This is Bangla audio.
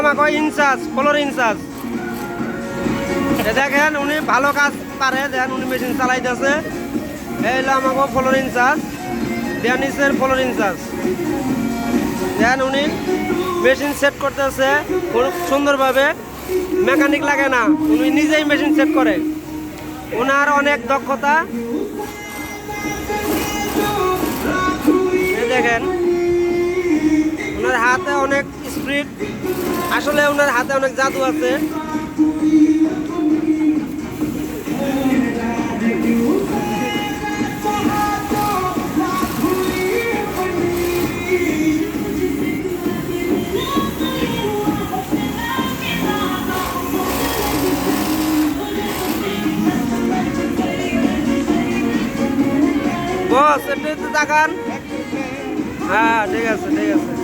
আমাকে ইনচার্জ ফলোর ইনচার্জ। দেখেন, উনি ভালো কাজ পারে, দেখেন উনি মেশিন চালাইতেছে। এই আমাকে ফলোর ইনচার্জ ড্যানিসের ফলোর ইনচার্জ। দেখেন উনি মেশিন সেট করতেছে সুন্দরভাবে। মেকানিক লাগে না, উনি নিজেই মেশিন সেট করে। ওনার অনেক দক্ষতা। দেখেন ওনার হাতে অনেক স্পিড আসলে ওনার হাতে অনেক জাদু আছে। বস হ্যাঁ ঠিক আছে ঠিক আছে।